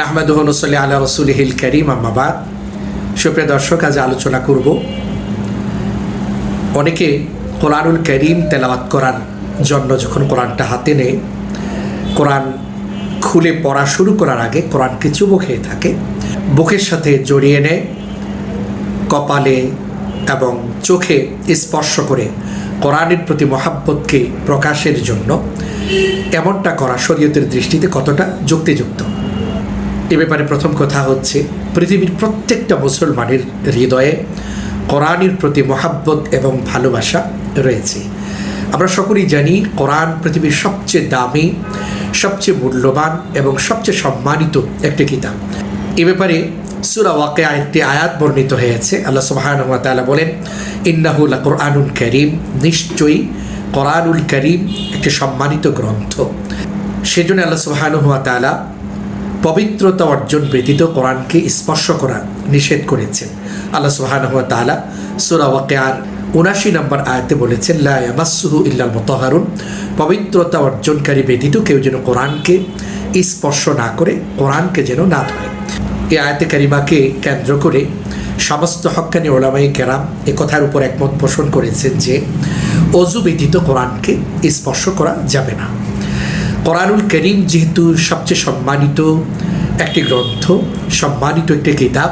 নাহমেদুহনসল্লি আল্লাহ রসুল হিল করিম আম্মাবাদ সুপ্রিয় দর্শক, আজ আলোচনা করব অনেকে কোরআনুল করিম তেলাওয়াত করার জন্য যখন কোরআনটা হাতে নেয়, কোরআন খুলে পড়া শুরু করার আগে কোরআনকে চুবো খেয়ে থাকে বুকের সাথে জড়িয়ে নেয়, কপালে এবং চোখে স্পর্শ করে কোরআনের প্রতি মহাব্বতকে প্রকাশের জন্য এমনটা করা শরীয়তের দৃষ্টিতে কতটা যুক্তিযুক্ত? এ ব্যাপারে প্রথম কথা হচ্ছে, পৃথিবীর প্রত্যেকটা মুসলমানের হৃদয়ে কোরআনের প্রতি মহাব্বত এবং ভালোবাসা রয়েছে। আমরা সকলেই জানি, কোরআন পৃথিবীর সবচেয়ে দামি, সবচেয়ে মূল্যবান এবং সবচেয়ে সম্মানিত একটি কিতাব। এ ব্যাপারে সুরা ওয়াকে একটি আয়াত বর্ণিত হয়েছে। আল্লাহ সুবাহানুয়া তালা বলেন ইন্নাহুল কোরআনুল করিম। নিশ্চয়ই কোরআনুল করিম একটি সম্মানিত গ্রন্থ। সেজন্য আল্লাহ সুবাহানুয়া তালা পবিত্রতা অর্জন ব্যতীত কোরআনকে স্পর্শ করা নিষেধ করেছেন। আল্লাহ সুবাহানুয়া তালা সুরা উনাশি নম্বর আয়াতে বলেছেন লায়ামাসুহু ইল্লাল মতহারুন। পবিত্রতা অর্জনকারী ব্যতীত কেউ যেন কোরআনকে স্পর্শ না করে, কোরআনকে যেন না ধরে। এই আয়াতে কারিমাকে কেন্দ্র করে সমস্ত হক্কানি ওলামাই কেরাম এ কথার উপর একমত পোষণ করেছেন যে, অজু ব্যতীত কোরআনকে স্পর্শ করা যাবে না। কোরআনুল করিম যেহেতু সবচেয়ে সম্মানিত একটি গ্রন্থ, সম্মানিত একটি কিতাব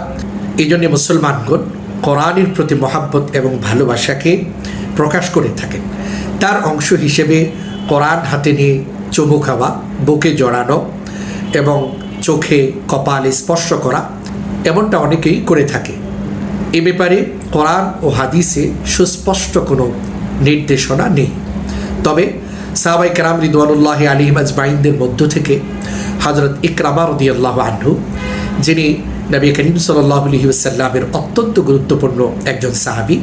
এই জন্যে মুসলমানগণ কোরআনের প্রতি মহাব্বত এবং ভালোবাসাকে প্রকাশ করে থাকেন। তার অংশ হিসেবে কোরআন হাতে নিয়ে চুমু খাওয়া, বুকে জড়ানো এবং চোখে কপাল স্পর্শ করা এমনটা অনেকেই করে থাকে। এ ব্যাপারে কোরআন ও হাদিসে সুস্পষ্ট কোনো নির্দেশনা নেই। তবে সাহাবাই কারাম রিদওয়ানুল্লাহ আলিম আজমাইনদের মধ্য থেকে হজরত ইকরামা রদিয়াল্লাহ আহ্নু যিনি নবী করিম সাল্লাহ আলহিউসাল্লামের অত্যন্ত গুরুত্বপূর্ণ একজন সাহাবি,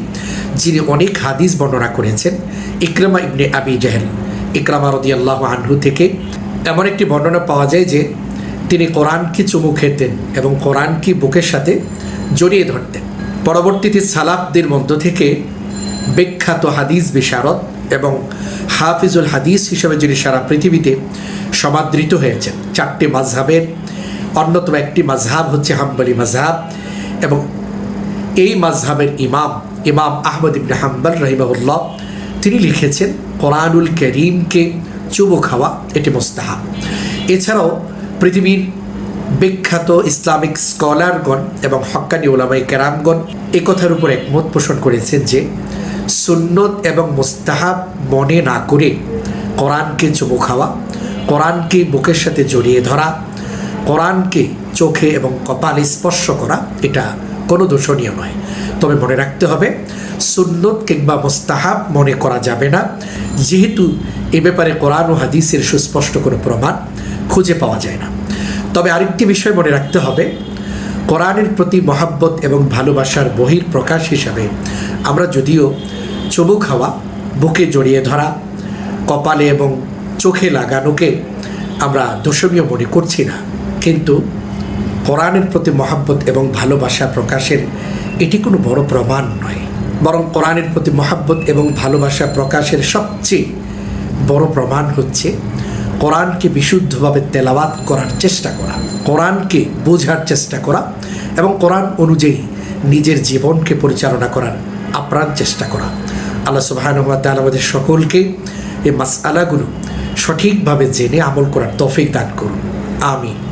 যিনি অনেক হাদিস বর্ণনা করেছেন, ইকরামা ইবনে আবি জাহেল। ইকরামা রদিয়াল্লাহ আহ্নু থেকে এমন একটি বর্ণনা পাওয়া যায় যে তিনি কোরআনকে চুমু খেতেন এবং কোরআনকে বুকের সাথে জড়িয়ে ধরতেন। পরবর্তীতে সালাফদের মধ্য থেকে বিখ্যাত হাদিস বিশারদ এবং হাফিজুল হাদিস হিসেবে যিনি সারা পৃথিবীতে সমাদৃত হয়েছেন, চারটি মাঝহাবের অন্যতম একটি মাঝহাব হচ্ছে হাম্বলি মাঝহাব এবং এই মাঝহাবের ইমাম ইমাম আহমদ ইবনে হাম্বল রহিমাউল্লাহ তিনি লিখেছেন, কোরআনুল করিমকে চুবো খাওয়া এটি মোস্তাহাব। এছাড়াও পৃথিবীর বিখ্যাত ইসলামিক স্কলারগণ এবং হক্কানি ওলামাই কেরামগণ একথার কথার উপর একমত পোষণ করেছেন যে সুন্নত এবং মোস্তাহাব মনে না করে কোরআনকে চুমু খাওয়া, কোরআনকে বুকের সাথে জড়িয়ে ধরা, কোরআনকে চোখে এবং কপালে স্পর্শ করা, এটা কোনো দূষণীয় নয়। তবে মনে রাখতে হবে, সুন্নত কিংবা মোস্তাহাব মনে করা যাবে না। যেহেতু এ ব্যাপারে কোরআন ও হাদিসের সুস্পষ্ট কোনো প্রমাণ খুঁজে পাওয়া যায় না। তবে আরেকটি বিষয় মনে রাখতে হবে, কোরআনের প্রতি মহাব্বত এবং ভালোবাসার বহির প্রকাশ হিসাবে আমরা যদিও চবু খাওয়া, বুকে জড়িয়ে ধরা, কপালে এবং চোখে লাগানোকে আমরা দোষণীয় মনে করছি না। কিন্তু কোরআনের প্রতি মহাব্বত এবং ভালোবাসা প্রকাশের এটি কোনো বড় প্রমাণ নয়। বরং কোরআনের প্রতি মহাব্বত এবং ভালোবাসা প্রকাশের সবচেয়ে বড় প্রমাণ হচ্ছে কোরআনকে বিশুদ্ধভাবে তেলাওয়াত করার চেষ্টা করা, কোরআনকে বোঝার চেষ্টা করা এবং কোরআন অনুযায়ী নিজের জীবনকে পরিচালনা করার আপ্রাণ চেষ্টা করা। আল্লাহ সুবাহান আমাদের সকলকে এই মাস আলাগুলো সঠিকভাবে জেনে আমল করার তফিক দান করুন। আমিন।